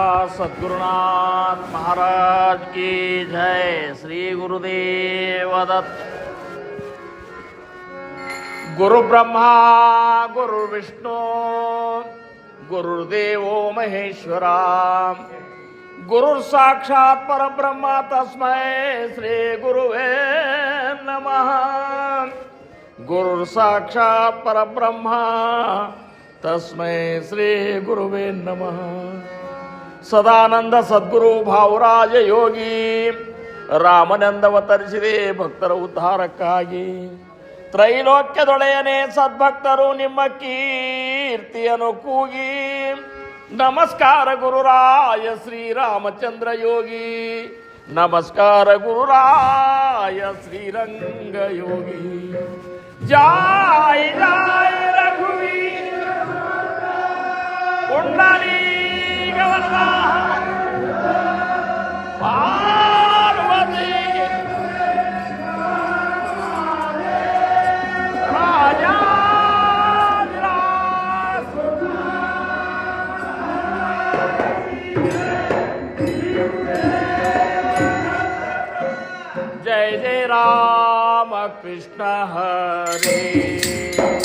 सद्गुरुनाथ महाराज की जय श्री गुरुदेव दत्त गुरु ब्रह्मा, गुरु विष्णु गुरुदेवो महेश्वरा। गुरु साक्षात परब्रह्म तस्मै श्री गुरुवे नमः। गुरु साक्षात परब्रह्म तस्मै श्री गुरुवे नमः। ಸದಾನಂದ ಸದ್ಗುರು ಭಾವರಾಜ ಯೋಗಿ. ರಾಮನಂದವತರಿಸಿದೆ ಭಕ್ತರ ಉದ್ಧಾರಕ್ಕಾಗಿ. ತ್ರೈಲೋಕ್ಯದೊಡೆಯನೇ ಸದ್ಭಕ್ತರು ನಿಮ್ಮ ಕೀರ್ತಿಯನ್ನು ಕೂಗಿ. ನಮಸ್ಕಾರ ಗುರುರಾಯ ಶ್ರೀರಾಮಚಂದ್ರ ಯೋಗಿ. ನಮಸ್ಕಾರ ಗುರುರಾಯ ಶ್ರೀರಂಗ ಯೋಗಿ. ಜಾಯ ಜಾಯ ರಘುವೀರ. ಕುಂಡಲಿ राम कृष्ण हरे।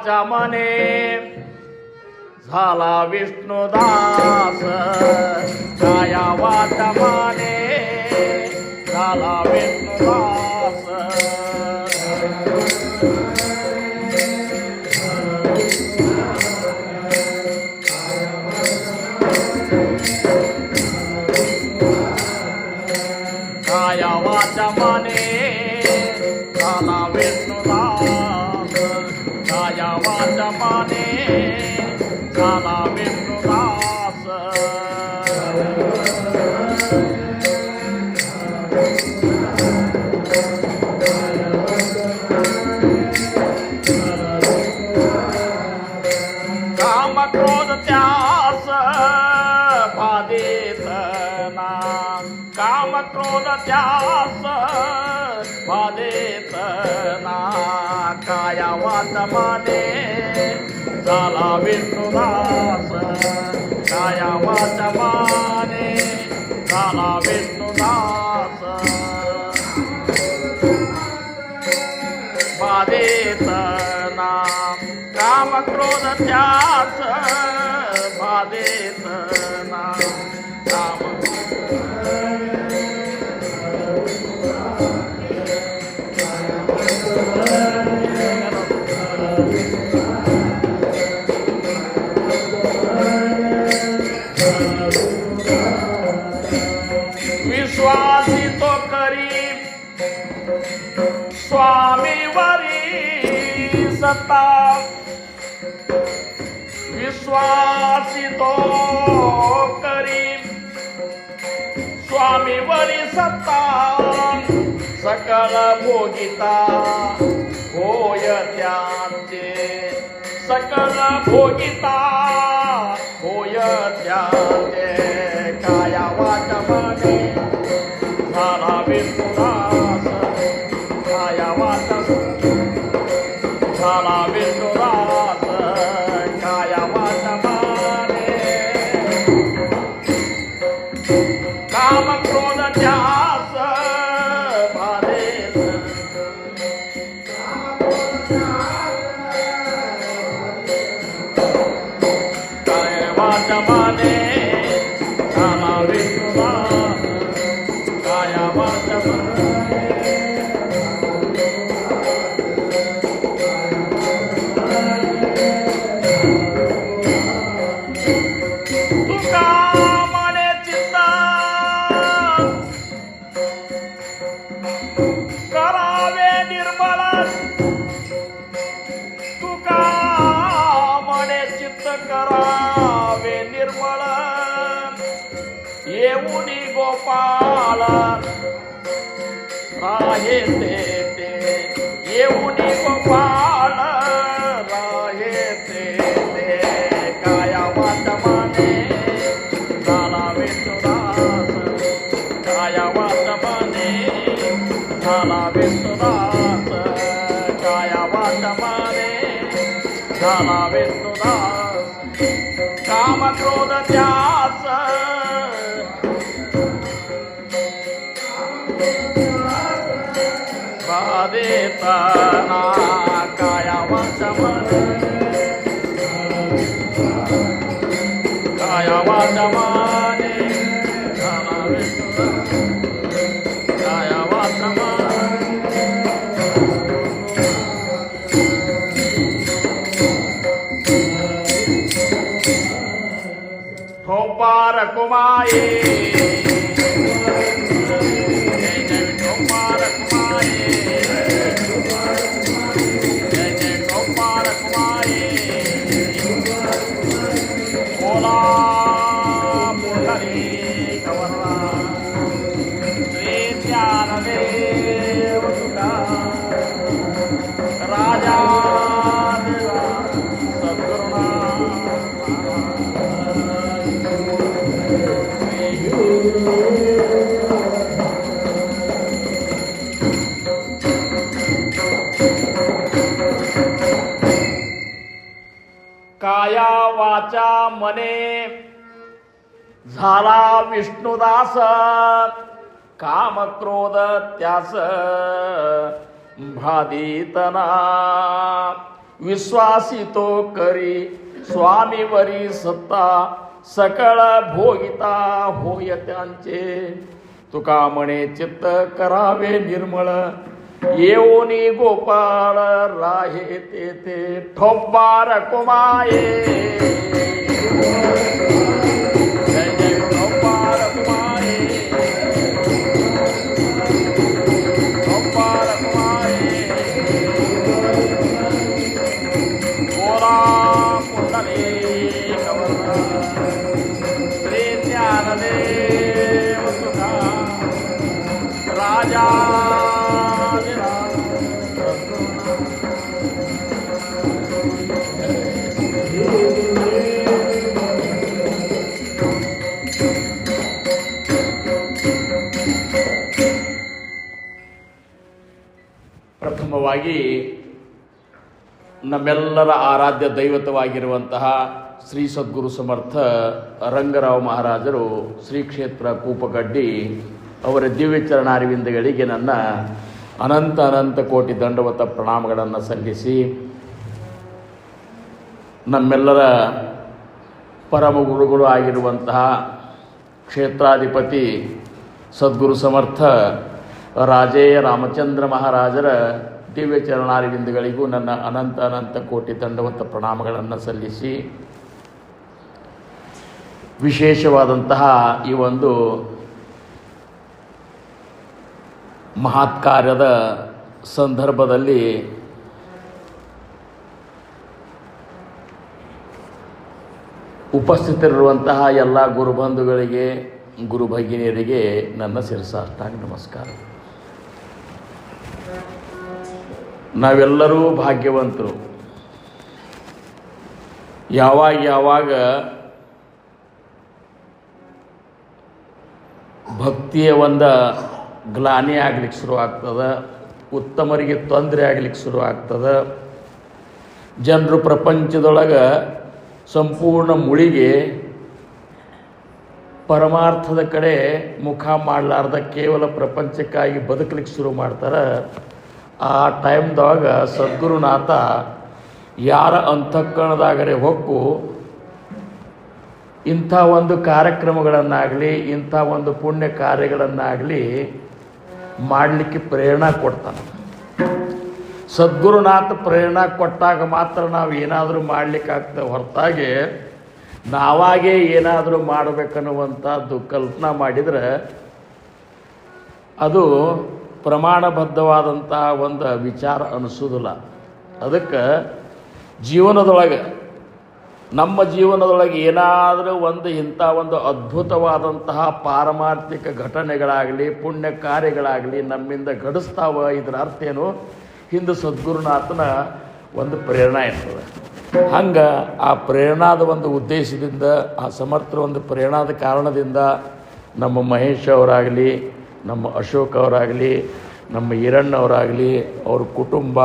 देवाच्या मने झाला विष्णुदास. छाया वाटमाने झाला विष्णुदास. छाया वाटमाने झाला विष्णुदास. Japanese, Salam. विष्णुदास काया वाच माने झाला विष्णुदास बाधेत नाम काम क्रोध त्यास. बाधेत नाम काम सत्ता विश्वासितो करी स्वामीवरी सत्ता सकल भोगिता होय त्यांचे सकल भोगिता होय त्यांचे काया वाटवा करावे निर्मळ. येऊन गोपाळ. राहे ते येऊन येऊनी Gopal. toda a casa. Vai ver para a caia, vai chamar. 妈耶。म्हणे झाला विष्णुदास काम क्रोध त्यास भादितना विश्वासी तो करी स्वामीवरी सत्ता सकळ भोगिता होय त्यांचे. तुका म्हणे चित्त करावे निर्मळ येऊनी गोपाळ राहे तेथे ठोब्बार कुमाये. Thank you. ಪ್ರಥಮವಾಗಿ ನಮ್ಮೆಲ್ಲರ ಆರಾಧ್ಯ ದೈವತವಾಗಿರುವಂತಹ ಶ್ರೀ ಸದ್ಗುರು ಸಮರ್ಥ ರಂಗರಾವ್ ಮಹಾರಾಜರು ಶ್ರೀ ಕ್ಷೇತ್ರ ಕೂಪಗಡ್ಡಿ ಅವರ ದಿವ್ಯ ಚರಣಾರವಿಂದಗಳಿಗೆ ನನ್ನ ಅನಂತ ಅನಂತ ಕೋಟಿ ದಂಡವತ ಪ್ರಣಾಮಗಳನ್ನು ಸಲ್ಲಿಸಿ ನಮ್ಮೆಲ್ಲರ ಪರಮ ಗುರುಗಳು ಆಗಿರುವಂತಹ ಕ್ಷೇತ್ರಾಧಿಪತಿ ಸದ್ಗುರು ಸಮರ್ಥ ರಾಜೇಯ ರಾಮಚಂದ್ರ ಮಹಾರಾಜರ ದಿವ್ಯ ಚರಣಾರವಿಂದಗಳಿಗೂ ನನ್ನ ಅನಂತ ಅನಂತ ಕೋಟಿ ದಂಡವಂತ ಪ್ರಣಾಮಗಳನ್ನು ಸಲ್ಲಿಸಿ ವಿಶೇಷವಾದಂತಹ ಈ ಒಂದು ಮಹತ್ಕಾರ್ಯದ ಸಂದರ್ಭದಲ್ಲಿ ಉಪಸ್ಥಿತರಿರುವಂತಹ ಎಲ್ಲ ಗುರುಬಂಧುಗಳಿಗೆ, ಗುರುಭಗಿನಿಯರಿಗೆ ನನ್ನ ಶಿರಸಾಷ್ಟಾಂಗ ನಮಸ್ಕಾರಗಳು ನಾವೆಲ್ಲರೂ ಭಾಗ್ಯವಂತರು. ಯಾವಾಗ ಯಾವಾಗ ಭಕ್ತಿಯ ಒಂದು ಗ್ಲಾನಿ ಆಗ್ಲಿಕ್ಕೆ ಶುರು ಆಗ್ತದೆ, ಉತ್ತಮರಿಗೆ ತೊಂದರೆ ಆಗ್ಲಿಕ್ಕೆ ಶುರು ಆಗ್ತದೆ, ಜನರು ಪ್ರಪಂಚದೊಳಗೆ ಸಂಪೂರ್ಣ ಮುಳಿಗೆ ಪರಮಾರ್ಥದ ಕಡೆ ಮುಖ ಮಾಡಲಾರ್ದ ಕೇವಲ ಪ್ರಪಂಚಕ್ಕಾಗಿ ಬದುಕಲಿಕ್ಕೆ ಶುರು ಮಾಡ್ತಾರೆ. ಆ ಟೈಮ್ದಾಗ ಸದ್ಗುರುನಾಥ ಯಾರ ಅಂತಃಕರಣದಾಗರೆ ಹೊಕ್ಕು ಇಂಥ ಒಂದು ಕಾರ್ಯಕ್ರಮಗಳನ್ನಾಗಲಿ, ಇಂಥ ಒಂದು ಪುಣ್ಯ ಕಾರ್ಯಗಳನ್ನಾಗಲಿ ಮಾಡಲಿಕ್ಕೆ ಪ್ರೇರಣೆ ಕೊಡ್ತಾನೆ. ಸದ್ಗುರುನಾಥ ಪ್ರೇರಣೆ ಕೊಟ್ಟಾಗ ಮಾತ್ರ ನಾವು ಏನಾದರೂ ಮಾಡಲಿಕ್ಕಾಗ್ತದೆ ಹೊರತಾಗಿ ನಾವಾಗೇ ಏನಾದರೂ ಮಾಡಬೇಕನ್ನುವಂಥದ್ದು ಕಲ್ಪನಾ ಮಾಡಿದರೆ ಅದು ಪ್ರಮಾಣಬದ್ಧವಾದಂತಹ ಒಂದು ವಿಚಾರ ಅನಿಸೋದಿಲ್ಲ ಅದಕ್ಕೆ ಜೀವನದೊಳಗೆ, ನಮ್ಮ ಜೀವನದೊಳಗೆ ಏನಾದರೂ ಒಂದು ಇಂಥ ಒಂದು ಅದ್ಭುತವಾದಂತಹ ಪಾರಮಾರ್ಥಿಕ ಘಟನೆಗಳಾಗಲಿ, ಪುಣ್ಯ ಕಾರ್ಯಗಳಾಗಲಿ ನಮ್ಮಿಂದ ಘಟಿಸ್ತಾವ ಇದರ ಅರ್ಥ ಏನು? ಹಿಂದೆ ಸದ್ಗುರುನಾಥನ ಒಂದು ಪ್ರೇರಣೆ ಇರ್ತದೆ. ಹಂಗೆ ಆ ಪ್ರೇರಣಾದ ಒಂದು ಉದ್ದೇಶದಿಂದ, ಆ ಸಮರ್ಥ ಒಂದು ಪ್ರೇರಣಾದ ಕಾರಣದಿಂದ ನಮ್ಮ ಮಹೇಶ್ ಅವರಾಗಲಿ ನಮ್ಮ ಅಶೋಕ್ ಅವರಾಗಲಿ, ನಮ್ಮ ಹಿರಣ್ಣವರಾಗಲಿ ಅವ್ರ ಕುಟುಂಬ,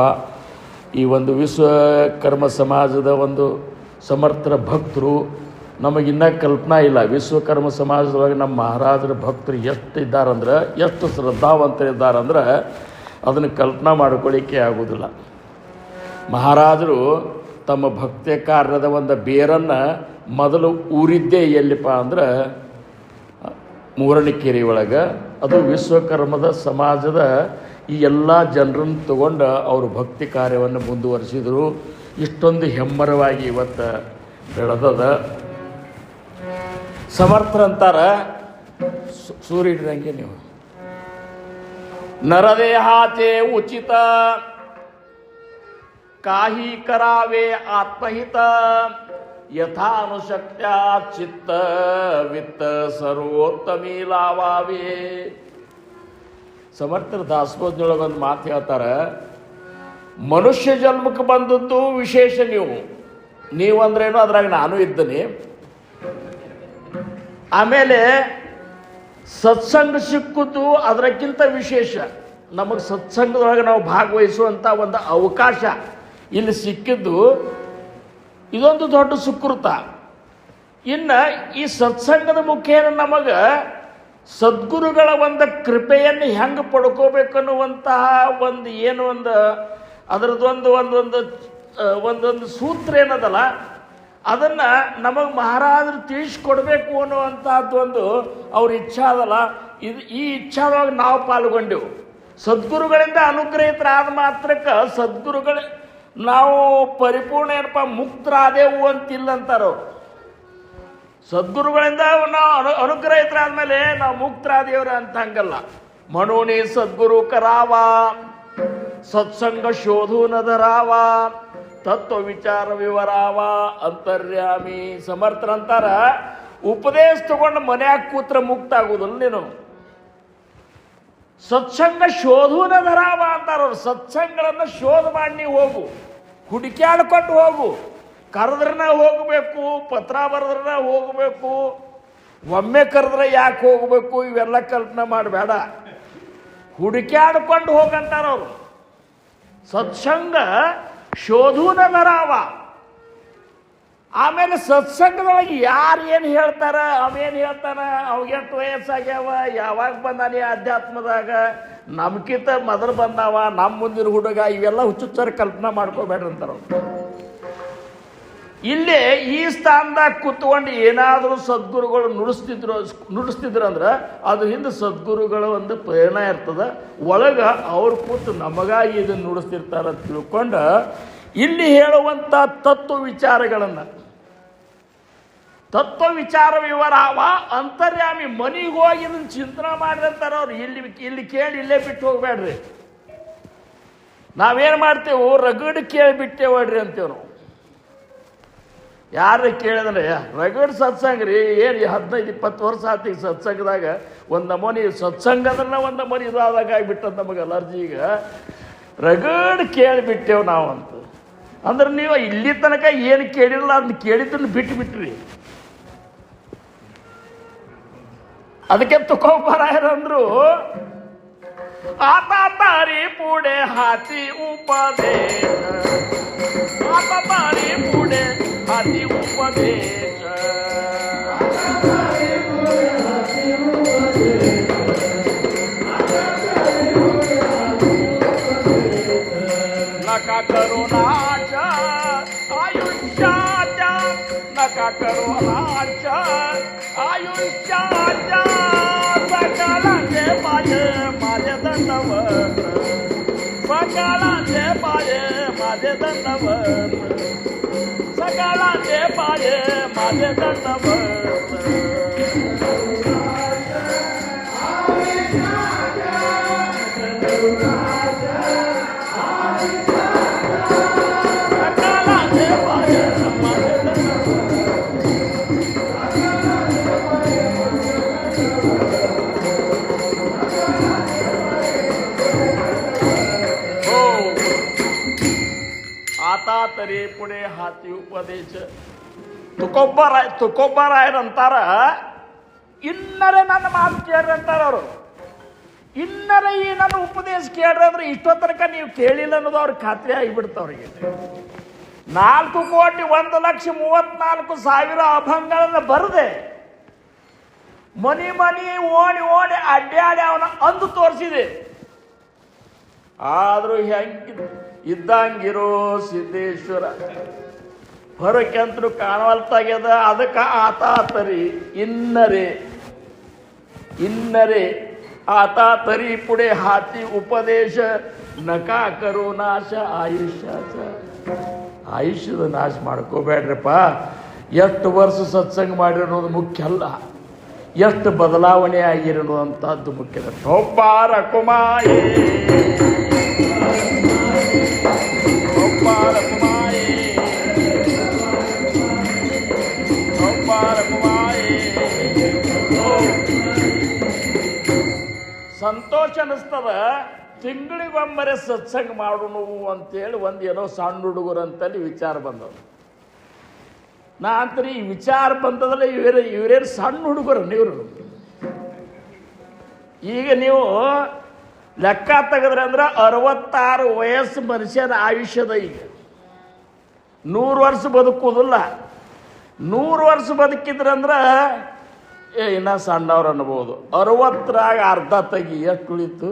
ಈ ಒಂದು ವಿಶ್ವಕರ್ಮ ಸಮಾಜದ ಒಂದು ಸಮರ್ಥರ ಭಕ್ತರು, ನಮಗಿನ್ನ ಕಲ್ಪನಾ ಇಲ್ಲ. ವಿಶ್ವಕರ್ಮ ಸಮಾಜದೊಳಗೆ ನಮ್ಮ ಮಹಾರಾಜರ ಭಕ್ತರು ಎಷ್ಟು ಇದ್ದಾರಂದ್ರೆ, ಎಷ್ಟು ಶ್ರದ್ಧಾವಂತರಿದ್ದಾರಂದ್ರೆ ಅದನ್ನು ಕಲ್ಪನಾ ಮಾಡ್ಕೊಳ್ಳಿಕ್ಕೆ ಆಗೋದಿಲ್ಲ. ಮಹಾರಾಜರು ತಮ್ಮ ಭಕ್ತಿಯ ಕಾರ್ಯದ ಒಂದು ಬೇರನ್ನು ಮೊದಲು ಊರಿದ್ದೇ ಎಲ್ಲಿಪ್ಪ ಅಂದ್ರೆ ಮೂರಣಿಕೆರೆ ಒಳಗೆ ಅದು ವಿಶ್ವಕರ್ಮದ ಸಮಾಜದ ಈ ಎಲ್ಲ ಜನರನ್ನು ತಗೊಂಡು ಅವರು ಭಕ್ತಿ ಕಾರ್ಯವನ್ನು ಮುಂದುವರಿಸಿದರು. ಇಷ್ಟೊಂದು ಹೆಮ್ಮರವಾಗಿ ಇವತ್ತು ಬೆಳೆದದ. ಸಮರ್ಥರಂತಾರ ಸೂರ್ಯ ಹಿಡಿದಂಗೆ ನೀವು. ನರದೇಹಾತೆ ಉಚಿತ. ಕಾಹಿ ಕರಾವೇ ಆತ್ಮಹಿತ. ಯಥಾನುಶಕ್ತ ಚಿತ್ತ ವಿತ್ತ ಸರ್ವೋತ್ತಮೀ ಲಾವಾವೇ ಸಮರ್ಥರ ದಾಸಬೋಧನೊಳಗೆ ಒಂದು ಮಾತು ಹೇಳ್ತಾರೆ, ಮನುಷ್ಯ ಜನ್ಮಕ್ಕೆ ಬಂದದ್ದು ವಿಶೇಷ ನೀವು. ನೀವು ಅಂದ್ರೇನು ಅದ್ರಾಗ ನಾನು ಇದ್ದೀನಿ. ಆಮೇಲೆ ಸತ್ಸಂಗ ಸಿಕ್ಕುದು ಅದಕ್ಕಿಂತ ವಿಶೇಷ. ನಮಗೆ ಸತ್ಸಂಗದೊಳಗೆ ನಾವು ಭಾಗವಹಿಸುವಂಥ ಒಂದು ಅವಕಾಶ ಇಲ್ಲಿ ಸಿಕ್ಕಿದ್ದು ಇದೊಂದು ದೊಡ್ಡ ಸುಕೃತ. ಇನ್ನು ಈ ಸತ್ಸಂಗದ ಮುಖೇನ ನಮಗೆ? ಸದ್ಗುರುಗಳ ಒಂದು ಕೃಪೆಯನ್ನು ಹೆಂಗೆ ಪಡ್ಕೋಬೇಕನ್ನುವಂತಹ ಒಂದು ಏನು ಒಂದು ಅದರದೊಂದು ಒಂದೊಂದು ಒಂದೊಂದು ಸೂತ್ರ ಏನದಲ್ಲ? ಅದನ್ನು ನಮಗೆ ಮಹಾರಾಜರು ತಿಳಿಸ್ಕೊಡ್ಬೇಕು ಅನ್ನುವಂಥದ್ದು ಒಂದು ಅವ್ರ ಇಚ್ಛೆ ಅದಲ್ಲ. ಇದು ಈ ಇಚ್ಛಾದೊಳಗೆ ನಾವು ಪಾಲ್ಗೊಂಡೆವು. ಸದ್ಗುರುಗಳಿಂದ ಅನುಗ್ರಹಿತರಾದ ಮಾತ್ರಕ್ಕೆ ಸದ್ಗುರುಗಳ ನಾವು ಪರಿಪೂರ್ಣ ಏನಪ್ಪ, ಮುಕ್ತರಾದೆವು ಅಂತಿಲ್ಲ ಅಂತಾರೋ ಸದ್ಗುರುಗಳಿಂದ ನಾವು ಅನು, ಅನುಗ್ರಹಿತರಾದ್ಮೇಲೆ ನಾವು ಮುಕ್ತರಾದೇವ್ರ ಅಂತ ಹಂಗಲ್ಲ ಮನೋನಿ ಸದ್ಗುರು ಕರಾವ, ಸತ್ಸಂಗ ಶೋಧೂನದರಾವ ತತ್ವ ವಿಚಾರ ವಿವರಾವ, ಅಂತರ್ಯಾಮಿ ಸಮರ್ಥರಂತಾರ ಉಪದೇಶ ತಗೊಂಡು ಮನ್ಯಾಗ ಕೂತ್ರ ಮುಕ್ತ ಆಗುದಿಲ್ಲ ನೀನು. ಸತ್ಸಂಗ ಶೋಧೂನದರಾವ ಅಂತಾರವ್ರು ಸತ್ಸಂಗಗಳನ್ನು ಶೋಧ ಮಾಡಿ ನೀವು ಹೋಗು. ಹುಡುಕ್ಯಾಡ್ಕೊಂಡು ಹೋಗು. ಕರೆದ್ರನ ಹೋಗಬೇಕು, ಪತ್ರ ಬರೆದ್ರನ ಹೋಗಬೇಕು. ಒಮ್ಮೆ ಕರೆದ್ರೆ ಯಾಕೆ ಹೋಗಬೇಕು? ಇವೆಲ್ಲ ಕಲ್ಪನೆ ಮಾಡಬೇಡ. ಹುಡುಕ್ಯಾಡ್ಕೊಂಡು ಹೋಗಂತಾರವ್ರು ಸತ್ಸಂಗ ಶೋಧೂನ ಮರಾವ ಆಮೇಲೆ ಸತ್ಸಂಗದೊಳಗೆ ಯಾರು ಏನು ಹೇಳ್ತಾರ, ಅವೇನು ಹೇಳ್ತಾನ ಅವಾಗ ಎಷ್ಟು ವಯಸ್ಸಾಗ್ಯಾವ, ಯಾವಾಗ ಬಂದಾನೆ ಅಧ್ಯಾತ್ಮದಾಗ? ನಮ್ಕಿಂತ ಮೊದಲು ಬಂದಾವ ನಮ್ಮ ಮುಂದಿನ ಹುಡುಗ, ಇವೆಲ್ಲ ಹುಚ್ಚುಚ್ಚಾರ ಕಲ್ಪನಾ ಮಾಡ್ಕೋಬೇಡ್ರಿ ಅಂತಾರೆ ಇಲ್ಲಿ ಈ ಸ್ಥಾನದಾಗ ಕೂತ್ಕೊಂಡು ಏನಾದರೂ ಸದ್ಗುರುಗಳು ನುಡಿಸ್ತಿದ್ರು ನುಡಿಸ್ತಿದ್ರು ಅಂದ್ರೆ ಅದ್ರ ಹಿಂದೆ ಸದ್ಗುರುಗಳ ಒಂದು ಪ್ರೇರಣೆ ಇರ್ತದೆ. ಒಳಗೆ ಅವ್ರು ಕೂತು ನಮಗಾಗಿ ಇದನ್ನು ನುಡಿಸ್ತಿರ್ತಾರೆ ತಿಳ್ಕೊಂಡು, ಇಲ್ಲಿ ಹೇಳುವಂಥ ತತ್ವ ವಿಚಾರಗಳನ್ನು ತತ್ವ ವಿಚಾರ ವಿವರಾವ ಅಂತರ್ಯಾಮಿ ಮನೆಗೆ ಹೋಗಿ ಇದನ್ನು ಚಿಂತನೆ ಮಾಡಿದಂತಾರೆ ಅವ್ರು. ಇಲ್ಲಿ ಇಲ್ಲಿ ಕೇಳಿ ಇಲ್ಲೇ ಬಿಟ್ಟು ಹೋಗ್ಬೇಡ್ರಿ. ನಾವೇನು ಮಾಡ್ತೇವೆ? ರಗಡ್ ಕೇಳಿ ಬಿಟ್ಟೇವಡ್ರಿ ಅಂತೇವೆ ನಾವು. ಯಾರು ಕೇಳಿದ್ರೆ ರಗಡ್ ಸತ್ಸಂಗ ರೀ, ಏನು ಹದಿನೈದು, ಇಪ್ಪತ್ತು ವರ್ಷ ಆತು ಸತ್ಸಂಗದಾಗ? ಒಂದು ನಮೂನಿ ಸತ್ಸಂಗ ಅಂದ್ರೆ ಒಂದು ನಮೂನಿ ಇದಾದಾಗ ಆಗಿಬಿಟ್ಟದ ನಮಗೆ ಅಲರ್ಜಿ ಈಗ. ರಗಡ್ ಕೇಳಿಬಿಟ್ಟೆವು ನಾವು ಅಂತ ಅಂದ್ರೆ ನೀವು ಇಲ್ಲಿ ತನಕ ಏನು ಕೇಳಿಲ್ಲ ಅದನ್ನ ಕೇಳಿದ್ದನ್ನು ಬಿಟ್ಟು ಬಿಟ್ರಿ ಅದಕ್ಕೆ ಅಂದ್ರು ಆತ ತಾರಿ ಪುಡೆ ಹಾತಿ ಉಪದೇಶ ಆತ ತಾರಿ ಪುಡೆ ಹಾತಿ ಉಪದೇಶ. नका करुणाच्या आयुष्याच्या सकाळाचे पाये माझे दंडवत सकाळाचे पाये माझे दंडवत सकाळाचे पाये माझे दंडवत ತರಿ ಪುಡಿ ಹಾತಿ ಉಪದೇಶ. ತುಕೊಬ್ಬರಾಯ್ ತುಕೊಬ್ಬರಾಯರಂತಾರ ಇನ್ನರೆ ನನ್ನ ಮಾತು ಕೇಳ್ರಿ ಅಂತಾರ ಅವರು. ಇನ್ನರೆ ಈ ನನ್ನ ಉಪದೇಶ ಕೇಳ್ರಿ ಅಂದ್ರೆ ಇಷ್ಟೋ ತನಕ ನೀವು ಕೇಳಿಲ್ಲ ಅನ್ನೋದು ಅವ್ರಿಗೆ ಖಾತ್ರಿ ಆಗಿಬಿಡ್ತವ್ರಿಗೆ ನಾಲ್ಕು ಕೋಟಿ ಒಂದು ಲಕ್ಷ ಮೂವತ್ನಾಲ್ಕು ಸಾವಿರ ಅಭಂಗಗಳನ್ನು ಬರದೆ. ಮನಿ ಮನಿ ಓಡಿ ಓಡಿ ಅಡ್ಡಾಡಿ ಅವನ ಅಂದು ತೋರಿಸಿದೆ. ಆದರೂ ಹೆಂಗೆ ಇದ್ದಂಗಿರೋ ಸಿದ್ದೇಶ್ವರ. ಹೊರಕೆಂತರು ಕಾಣವಲ್ತಾಗ್ಯದ ಅದಕ್ಕೆ ಆತ ತರಿ ಇನ್ನರೆ ಇನ್ನರೆ ಆತ ತರಿ ಪುಡೆ ಹಾತಿ ಉಪದೇಶ ನಕಾ ಕರೋ ನಾಶ ಆಯುಷ್ಯಾಸ ಆಯುಷ್ಯದ ನಾಶ ಮಾಡ್ಕೋಬೇಡ್ರಪ್ಪ. ಎಷ್ಟು ವರ್ಷ ಸತ್ಸಂಗ ಮಾಡಿರೋದು ಮುಖ್ಯ ಅಲ್ಲ. ಎಷ್ಟು ಬದಲಾವಣೆ ಆಗಿರೋವಂಥದ್ದು ಮುಖ್ಯ ಒಬ್ಬಾರ ಕುಮಾಯೇ ಸಂತೋಷ ಅನಿಸ್ತದ ತಿಂಗಳಿಗೊಮ್ಮರೆ ಸತ್ಸಂಗ ಮಾಡೋಣ ಅಂತೇಳಿ ಒಂದು ಏನೋ ಸಣ್ಣ ಹುಡುಗರು ಅಂತಲ್ಲಿ ವಿಚಾರ ಬಂದದ್ದು ನಾ ಅಂತೀನಿ, ಈ ವಿಚಾರ ಬಂದದಲ್ಲ ಇವರೇ ಇವರೇನು ಸಣ್ಣ ಹುಡುಗರು ನೀವು? ಈಗ ನೀವು ಲೆಕ್ಕ ತೆಗೆದ್ರೆ ಅಂದ್ರೆ ಅರವತ್ತಾರು ವಯಸ್ಸು ಮನುಷ್ಯನ ಆಯುಷ್ಯದ ಈಗ. ನೂರು ವರ್ಷ ಬದುಕುವುದಿಲ್ಲ. ನೂರು ವರ್ಷ ಬದುಕಿದ್ರಂದ್ರೆ ಏ, ಇನ್ನ ಸಣ್ಣವ್ರು ಅನ್ಬೋದು. ಅರವತ್ತರಾಗ ಅರ್ಧ ತೆಗಿ, ಎಷ್ಟು ಉಳಿತು?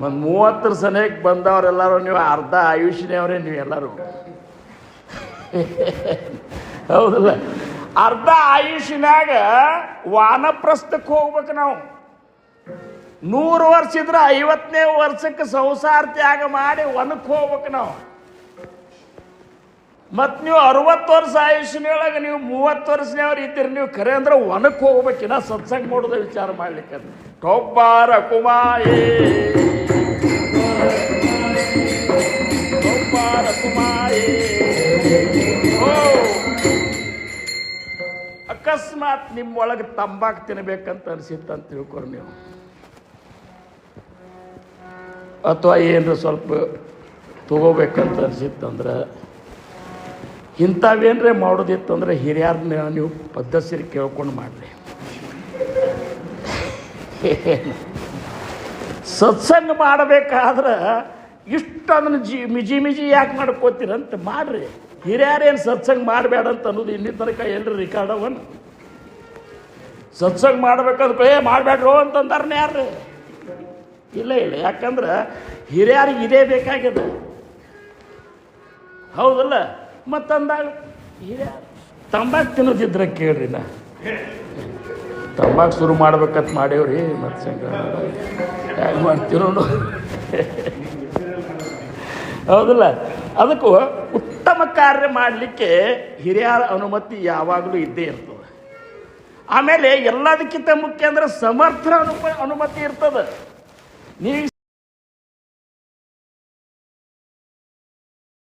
ಒಂದು ಮೂವತ್ತರ ಸನೇಕ್ ಬಂದವರೆಲ್ಲರೂ ನೀವು ಅರ್ಧ ಆಯುಷ್ಯನವರೇ ನೀವು ಎಲ್ಲರೂ. ಹೌದಲ್ಲ? ಅರ್ಧ ಆಯುಷ್ಯನಾಗ ವಾನಪ್ರಸ್ಥಕ್ಕೆ ಹೋಗ್ಬೇಕು ನಾವು. ನೂರು ವರ್ಷ ಇದ್ರೆ ಐವತ್ತನೇ ವರ್ಷಕ್ಕೆ ಸಂಸಾರ ತ್ಯಾಗ ಮಾಡಿ ಒನಕ್ ಹೋಗ್ಬೇಕು ನಾವು. ಮತ್ತು ನೀವು ಅರವತ್ತು ವರ್ಷ ಆಯುಷ್ಯನೊಳಗೆ ನೀವು ಮೂವತ್ತು ವರ್ಷನವ್ರು ಇದ್ದೀರಿ, ನೀವು ಕರೆ ಅಂದ್ರೆ ಒನಕ್ಕೆ ಹೋಗ್ಬೇಕಿನ್ನ ಸತ್ಸಂಗ ಮಾಡೋದ ವಿಚಾರ ಮಾಡ್ಲಿಕ್ಕೆ ಟೊಬ್ಬಾರ ಕುಮಾಯಿ ಟೊಬ್ಬಾರ ಕುಮಾಯಿ ಓ. ಅಕಸ್ಮಾತ್ ನಿಮ್ಮೊಳಗೆ ತಂಬಾಕು ತಿನ್ಬೇಕಂತ ಅನಿಸಿತ್ತು ತಿಳ್ಕೊರಿ ನೀವು. ಅಥವಾ ಏನರ ಸ್ವಲ್ಪ ತಗೋಬೇಕಂತ ಅನಿಸಿತ್ತಂದ್ರೆ ಮಾಡೋದಿತ್ತು ಮಾಡೋದಿತ್ತಂದ್ರೆ ಹಿರಿಯರನ್ನ ನೀವು ಪದ್ಧತಿ ಕೇಳ್ಕೊಂಡು ಮಾಡಿರಿ. ಸತ್ಸಂಗ ಮಾಡಬೇಕಾದ್ರೆ ಇಷ್ಟು ಅದನ್ನು ಜಿ ಮಿಜಿ ಮಿಜಿ ಯಾಕೆ ಮಾಡ್ಕೋತೀರಂತ ಮಾಡ್ರಿ. ಹಿರಿಯರೇನು ಸತ್ಸಂಗ ಮಾಡಬೇಡ ಅಂತ ಅನ್ನೋದು ಇನ್ನಿ ತನಕ ಎಲ್ಲರೂ ರೆಕಾರ್ಡ್ ಅವನು ಸತ್ಸಂಗ ಮಾಡ್ಬೇಕಾದ್ರೆ ಏ ಮಾಡಬೇಡ್ರೋ ಅಂತಂದಾರನೇ ಯಾರು ಇಲ್ಲ ಇಲ್ಲ ಯಾಕಂದ್ರೆ ಹಿರಿಯರಿಗೆ ಇದೇ ಬೇಕಾಗ್ಯದ ಹೌದಲ್ಲ? ಮತ್ತಂದಾಗ, ಹಿರಿಯ, ತಂಬಾಕು ತಿನ್ನೋದಿದ್ರೆ ಕೇಳ್ರಿ ನಾ. ತಂಬಾಕು ಶುರು ಮಾಡ್ಬೇಕಂತ ಮಾಡೇವ್ರಿ ಮತ್ತೆ ಸಂಗ ಹೇಗೆ ಹೌದಲ್ಲ? ಅದಕ್ಕೂ ಉತ್ತಮ ಕಾರ್ಯ ಮಾಡಲಿಕ್ಕೆ ಹಿರಿಯರ ಅನುಮತಿ ಯಾವಾಗಲೂ ಇದ್ದೇ ಇರ್ತದೆ. ಆಮೇಲೆ ಎಲ್ಲದಕ್ಕಿಂತ ಮುಖ್ಯ ಅಂದ್ರೆ ಸಮರ್ಥ ಅನುಮತಿ ಇರ್ತದೆ. ನೀವು